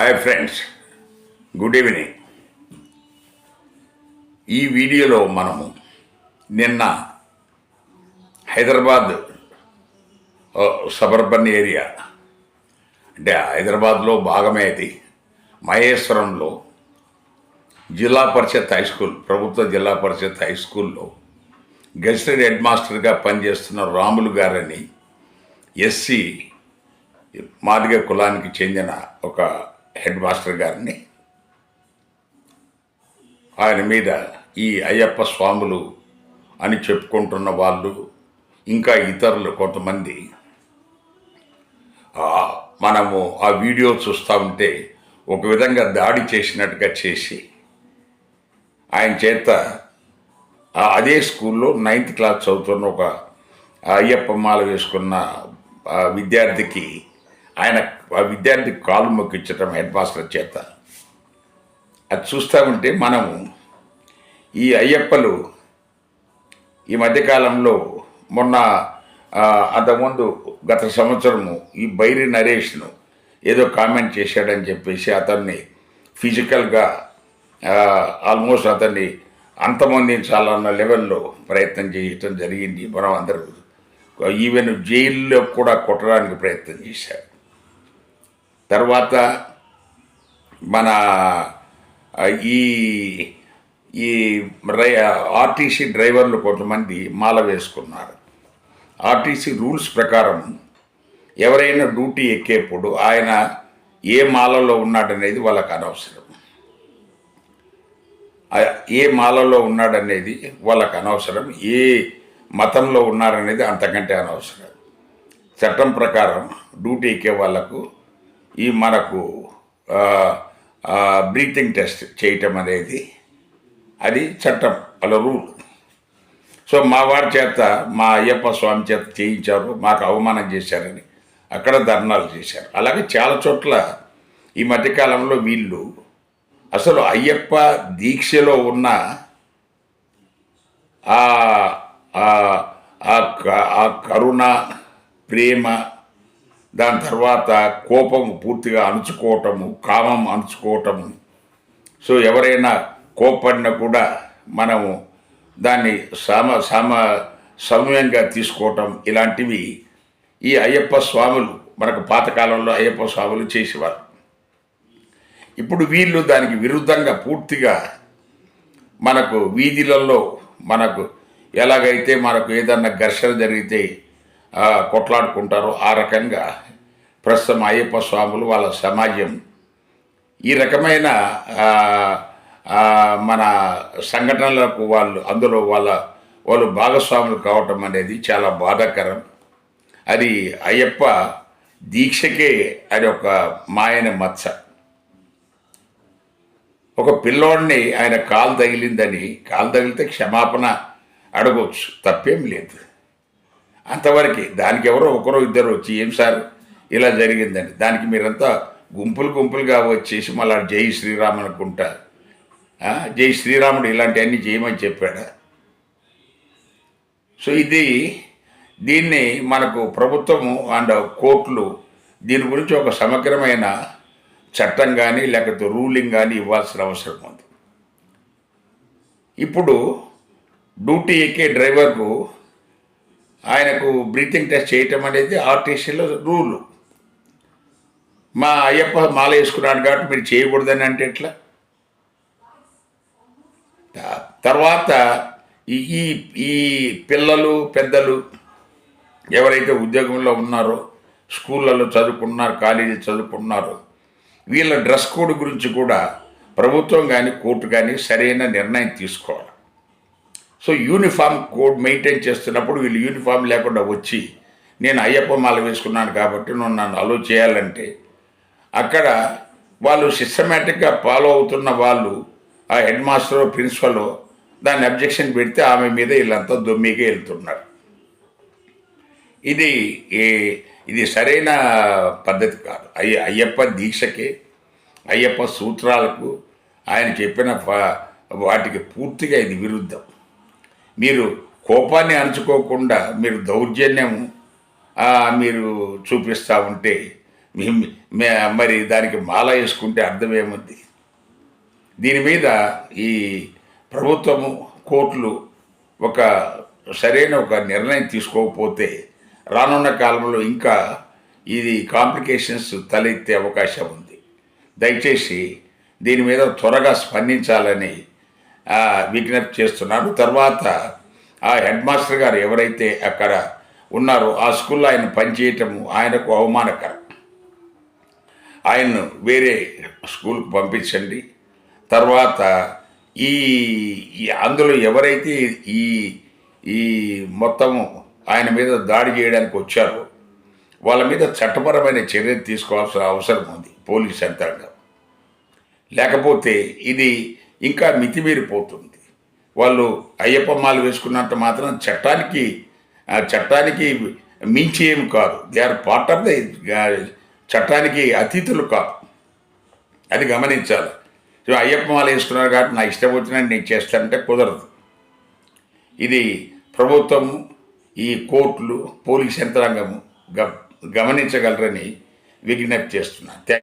Hi friends good evening ఈ వీడియోలో మనము నిన్న హైదరాబాద్ సబర్బన్ ఏరియా అంటే హైదరాబాద్లో భాగమేది మహేశ్వరంలో జిల్లా పరిషత్ హై స్కూల్ ప్రభుత్వ జిల్లా పరిషత్ హై స్కూల్లో గెస్టెడ్ హెడ్ మాస్టర్గా పనిచేస్తున్న రాములు గారని ఎస్సీ మాదిగ కులానికి చెందిన ఒక హెడ్ మాస్టర్ గారిని. ఆయన మీద ఈ అయ్యప్ప స్వాములు అని చెప్పుకుంటున్న వాళ్ళు ఇంకా ఇతరులు కొంతమంది. మనము ఆ వీడియో చూస్తూ ఉంటే ఒక విధంగా దాడి చేసినట్టుగా చేసి ఆయన చేత అదే స్కూల్లో నైన్త్ క్లాస్ చదువుతున్న ఒక అయ్యప్ప మాల వేసుకున్న విద్యార్థికి ఆయన ఆ విద్యార్థి కాలు మొక్కించడం హెడ్ మాస్టర్ చేత. అది చూస్తూ ఉంటే మనము ఈ అయ్యప్పలు ఈ మధ్యకాలంలో మొన్న అంతకుముందు గత సంవత్సరము ఈ బైరి నరేష్ను ఏదో కామెంట్ చేశాడని చెప్పేసి అతన్ని ఫిజికల్గా ఆల్మోస్ట్ అతన్ని అంతమొందించాలన్న లెవెల్లో ప్రయత్నం చేయటం జరిగింది మనం అందరూ. ఈవెన్ జైల్లో కూడా కొట్టడానికి ప్రయత్నం చేశారు. తర్వాత మన ఈ ఈ రై ఆర్టీసీ డ్రైవర్లు కొంతమంది మాల వేసుకున్నారు. ఆర్టీసీ రూల్స్ ప్రకారం ఎవరైనా డ్యూటీ ఎక్కేప్పుడు ఆయన ఏ మాలలో ఉన్నాడనేది వాళ్ళకు అనవసరం. ఏ మాలలో ఉన్నాడనేది వాళ్ళకు అనవసరం. ఏ మతంలో ఉన్నారనేది అంతకంటే అనవసరం. చట్టం ప్రకారం డ్యూటీ ఎక్కే వాళ్ళకు ఈ మనకు బ్రీతింగ్ టెస్ట్ చేయటం అనేది అది చట్టం వాళ్ళ రూల్. సో మా వారి చేత మా అయ్యప్ప స్వామి చేత చేయించారు మాకు అవమానం చేశారని. అక్కడ ధర్నాలు చేశారు. అలాగే చాలా చోట్ల ఈ మధ్యకాలంలో వీళ్ళు అసలు అయ్యప్ప దీక్షలో ఉన్న ఆ ఆ- ఆ క- ఆ కరుణ ప్రేమ దాని తర్వాత కోపం పూర్తిగా అణుచుకోవటము కామం అణుచుకోవటము. సో ఎవరైనా కోపడినా కూడా మనము దాన్ని సమ సమ సౌమ్యంగా తీసుకోవటం ఇలాంటివి ఈ అయ్యప్ప స్వాములు మనకు పాతకాలంలో అయ్యప్ప స్వాములు చేసేవారు. ఇప్పుడు వీళ్ళు దానికి విరుద్ధంగా పూర్తిగా మనకు వీధులలో మనకు ఎలాగైతే మనకు ఏదన్నా ఘర్షణ జరిగితే కొట్లాడుకుంటారో. ఆ రకంగా ప్రస్తుతం అయ్యప్ప స్వాములు వాళ్ళ సమాజం ఈ రకమైన మన సంఘటనలకు వాళ్ళు అందులో వాళ్ళ వాళ్ళు భాగస్వాములు కావటం అనేది చాలా బాధాకరం. అది అయ్యప్ప దీక్షకే అది ఒక మాయన మచ్చ. ఒక పిల్లోడిని ఆయన కాలు తగిలిందని కాలు తగిలితే క్షమాపణ అడగవచ్చు తప్పేం లేదు. అంతవరకు. దానికి ఎవరో ఒకరో ఇద్దరు వచ్చి ఏం సార్? ఇలా జరిగిందండి. దానికి మీరంతా గుంపులు గుంపులుగా వచ్చేసి మళ్ళా జై శ్రీరామ్ అనుకుంటా. జై శ్రీరాముడు ఇలాంటివన్నీ చేయమని చెప్పాడు? సో ఇది దీన్ని మనకు ప్రభుత్వము అండ్ కోర్టులు దీని గురించి ఒక సమగ్రమైన చట్టం కానీ లేకపోతే రూలింగ్ కానీ ఇవ్వాల్సిన అవసరం ఉంది. ఇప్పుడు డ్యూటీ ఎక్కే డ్రైవర్కు ఆయనకు బ్రీతింగ్ టెస్ట్ చేయటం అనేది ఆర్టీసీలో రూలు. మా అయ్యప్ప మాల వేసుకున్నాడు కాబట్టి మీరు చేయకూడదని అంటే ఎట్లా? తర్వాత ఈ ఈ ఈ పిల్లలు పెద్దలు ఎవరైతే ఉద్యోగంలో ఉన్నారో స్కూళ్ళలో చదువుకున్నారు కాలేజీలు చదువుకున్నారో వీళ్ళ డ్రెస్ కోడ్ గురించి కూడా ప్రభుత్వం కానీ కోర్టు కానీ సరైన నిర్ణయం తీసుకోవాలి. సో యూనిఫామ్ కోడ్ మెయింటైన్ చేస్తున్నప్పుడు వీళ్ళు యూనిఫామ్ లేకుండా వచ్చి నేను అయ్యప్ప మాల వేసుకున్నాను కాబట్టి నువ్వు నన్ను అలో చేయాలంటే అక్కడ వాళ్ళు సిస్టమేటిక్గా ఫాలో అవుతున్న వాళ్ళు ఆ హెడ్ మాస్టర్ ప్రిన్సిపల్ దాన్ని అబ్జెక్షన్ పెడితే ఆమె మీద వీళ్ళంతా దొమ్మిగా వెళ్తున్నారు. ఇది ఈ- ఇది సరైన పద్ధతి కాదు. అయ్య అయ్యప్ప దీక్షకి అయ్యప్ప సూత్రాలకు ఆయన చెప్పిన వాటికి పూర్తిగా ఇది విరుద్ధం. మీరు కోపాన్ని అణుచుకోకుండా మీరు దౌర్జన్యం మీరు చూపిస్తూ ఉంటే మరి దానికి మాల వేసుకుంటే అర్థం ఏముంది దీని మీద ఈ ప్రభుత్వము కోర్టులు ఒక సరైన ఒక నిర్ణయం తీసుకోకపోతే రానున్న కాలంలో ఇంకా ఇది కాంప్లికేషన్స్ తలెత్తే అవకాశం ఉంది. దయచేసి దీని మీద త్వరగా స్పందించాలని విజ్ఞప్తి చేస్తున్నాను తర్వాత ఆ హెడ్ మాస్టర్ గారు ఎవరైతే అక్కడ ఉన్నారో ఆ స్కూల్లో ఆయన పనిచేయటము ఆయనకు అవమానకరం. ఆయన్ను వేరే స్కూల్కి పంపించండి. తర్వాత ఈ అందులో ఎవరైతే ఈ ఈ మొత్తం ఆయన మీద దాడి చేయడానికి వచ్చారో వాళ్ళ మీద చట్టపరమైన చర్యలు తీసుకోవాల్సిన అవసరం ఉంది పోలీస్ యంత్రాంగం. లేకపోతే ఇది ఇంకా మితిమీరిపోతుంది. వాళ్ళు అయ్యప్ప మాలు వేసుకున్నంత మాత్రం చట్టానికి చట్టానికి మించి ఏమి కాదు. They are part of the చట్టానికి అతిథులు కాదు. అది గమనించాలి. సో అయ్యప్ప వేసుకున్నారు కాబట్టి నా ఇష్టం వచ్చినట్టు నేను చేస్తానంటే కుదరదు. ఇది ప్రభుత్వము ఈ కోర్టులు పోలీస్ యంత్రాంగము గ గమనించగలరని విజ్ఞప్తి చేస్తున్నాను